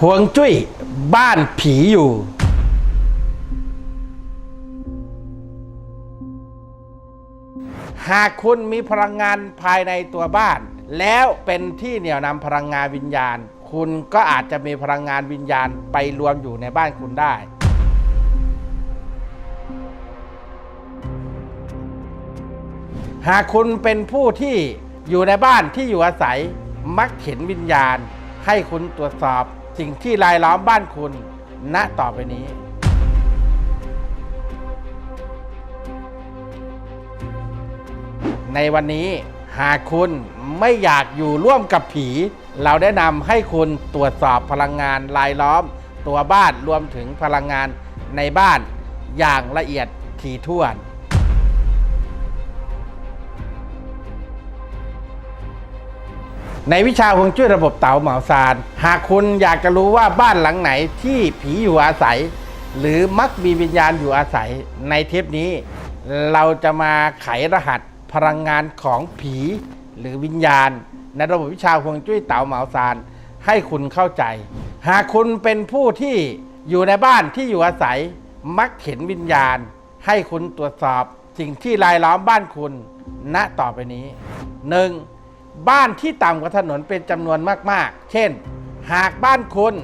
ห่วงจุ้ยบ้านผีอยู่ หากคุณมีพลังงานภายในตัวบ้าน แล้วเป็นที่เหนี่ยวนำพลังงานวิญญาณ คุณก็อาจจะมีพลังงานวิญญาณไปรวมอยู่ในบ้านคุณได้ หากคุณเป็นผู้ที่อยู่ในบ้านที่อยู่อาศัยมักเห็นวิญญาณ ให้คุณตรวจสอบ สิ่งที่รายล้อมบ้านคุณณต่อไปนี้ ในวันนี้หากคุณไม่อยากอยู่ร่วมกับผี เราแนะนำให้คุณตรวจสอบพลังงานรายล้อม ตัวบ้านรวมถึงพลังงานในบ้านอย่างละเอียดถี่ถ้วน ในวิชาฮวงจุ้ยระบบเต๋าเหมาซานหากคุณอยากจะรู้ว่าบ้านหลังไหนที่ผีอยู่อาศัย หรือมักมีวิญญาณอยู่อาศัยในเทปนี้ เราจะมาไขรหัสพลังงานของผีหรือวิญญาณ ในระบบวิชาฮวงจุ้ยเต๋าเหมาซานให้คุณเข้าใจ หากคุณเป็นผู้ที่อยู่ในบ้านที่อยู่อาศัย มักเห็นวิญญาณ ให้คุณตรวจสอบสิ่งที่รายล้อมบ้านคุณณต่อไปนี้ 1. บ้านที่ต่ำกว่าถนนเป็นจำนวนมากๆ เช่น หากบ้านคุณ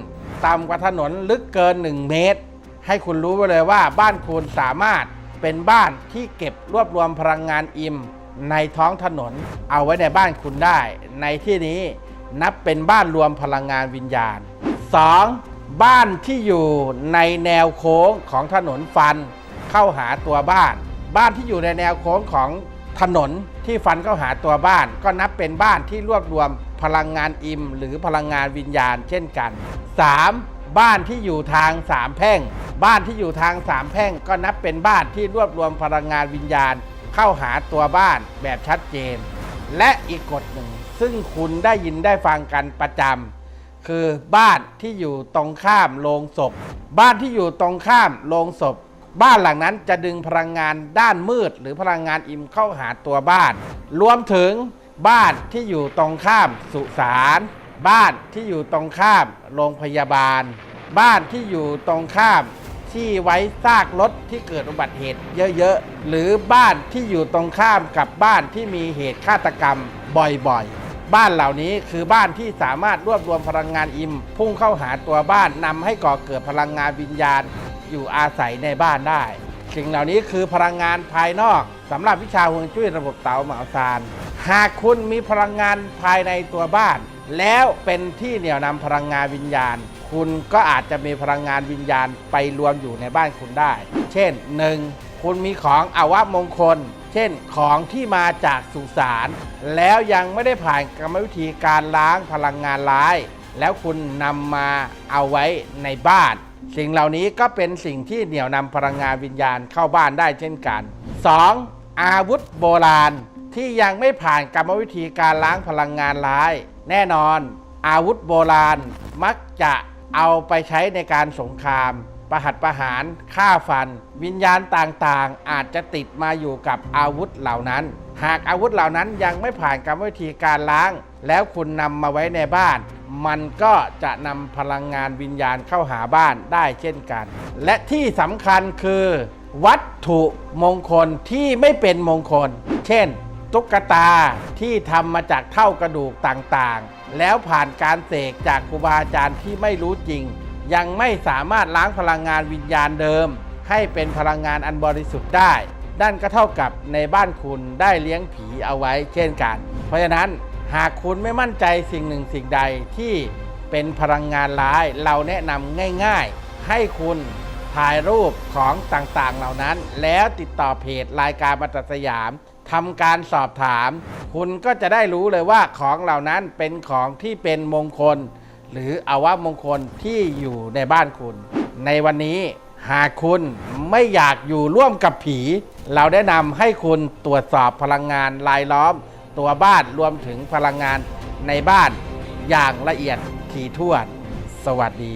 ต่ำกว่าถนนลึกเกิน 1 เมตร ให้คุณรู้ไว้เลยว่าบ้านคุณสามารถเป็นบ้านที่เก็บรวบรวมพลังงานอิมในท้องถนน เอาไว้ในบ้านคุณได้ ในที่นี้นับเป็นบ้านรวมพลังงานวิญญาณ 2. บ้านที่อยู่ในแนวโค้งของถนนฟัน เข้าหาตัวบ้าน บ้านที่อยู่ในแนวโค้งของ ถนนที่ฟันเข้าหาตัวบ้าน ก็นับเป็นบ้านที่รวบรวมพลังงานอิม หรือพลังงานวิญญาณเช่นกัน 3. บ้านที่อยู่ทางสามแพร่ง บ้านที่อยู่ทางสามแพร่ง ก็นับเป็นบ้านที่รวบรวมพลังงานวิญญาณ เข้าหาตัวบ้านแบบชัดเจน และอีกกฎหนึ่ง ซึ่งคุณได้ยินได้ฟังกันประจำคือบ้านที่อยู่ตรงข้ามโรงศพ บ้านที่อยู่ตรงข้ามโรงศพ บ้านหลังนั้นจะดึงพลังงานด้านมืด หรือพลังงานอิมเข้าหาตัวบ้าน รวมถึงบ้านที่อยู่ตรงข้ามสุสานบ้านที่อยู่ตรงข้ามโรงพยาบาล บ้านที่อยู่ตรงข้ามที่ไว้ซากรถที่เกิดอุบัติเหตุเยอะๆ หรือบ้านที่อยู่ตรงข้ามกับบ้านที่มีเหตุฆาตกรรมบ่อยๆ บ้านเหล่านี้คือบ้านที่สามารถรวบรวมพลังงานอิม พุ่งเข้าหาตัวบ้านนำให้ก่อเกิดพลังงานวิญญาณ อยู่อาศัยในบ้านได้ สิ่งเหล่านี้คือพลังงานภายนอกสำหรับวิชาฮวงจุ้ยระบบเต๋าเหมาซาน หากคุณมีพลังงานภายในตัวบ้าน แล้วเป็นที่เหนี่ยวนำพลังงานวิญญาณ คุณก็อาจจะมีพลังงานวิญญาณไปรวมอยู่ในบ้านคุณได้ เช่น 1. คุณมีของอวมงคล เช่นของที่มาจากสุสานแล้วยังไม่ได้ผ่านกรรมวิธีการล้างพลังงานร้าย แล้วคุณนำมาเอาไว้ในบ้าน สิ่งเหล่านี้ก็เป็นสิ่งที่เหนี่ยวนำพลังงานวิญญาณเข้าบ้านได้เช่นกัน 2. อาวุธโบราณที่ยังไม่ผ่านกรรมวิธีการล้างพลังงานร้าย แน่นอน อาวุธโบราณมักจะเอาไปใช้ในการสงคราม ประหัตประหารฆ่าฟัน วิญญาณต่างๆ อาจจะติดมาอยู่กับอาวุธเหล่านั้น หากอาวุธเหล่านั้นยังไม่ผ่านกรรมวิธีการล้าง แล้วคุณนำมาไว้ในบ้าน มันก็จะนำพลังงานวิญญาณเข้าหาบ้านได้เช่นกัน และที่สำคัญคือ วัตถุมงคลที่ไม่เป็นมงคล เช่น ตุ๊กตาที่ทำมาจากเท่ากระดูกต่างๆ แล้วผ่านการเสกจากครูบาอาจารย์ที่ไม่รู้จริง ยังไม่สามารถล้างพลังงานวิญญาณเดิม ให้เป็นพลังงานอันบริสุทธิ์ได้นั่นก็เท่ากับในบ้านคุณได้เลี้ยงผีเอาไว้เช่นกัน เพราะฉะนั้น หากคุณไม่มั่นใจสิ่งหนึ่งสิ่งใดที่เป็นพลังงานร้าย เราแนะนำง่ายๆ ให้คุณถ่ายรูปของต่างๆเหล่านั้น แล้วติดต่อเพจรายการมาตสยามทำการสอบถาม คุณก็จะได้รู้เลยว่าของเหล่านั้นเป็นของที่เป็นมงคล หรืออาวะมงคลที่อยู่ในบ้านคุณ ในวันนี้หากคุณไม่อยากอยู่ร่วมกับผี เราแนะนำให้คุณตรวจสอบพลังงานรายล้อม ตัวบ้านรวมถึงพลังงานในบ้านอย่างละเอียดถี่ถ้วน สวัสดี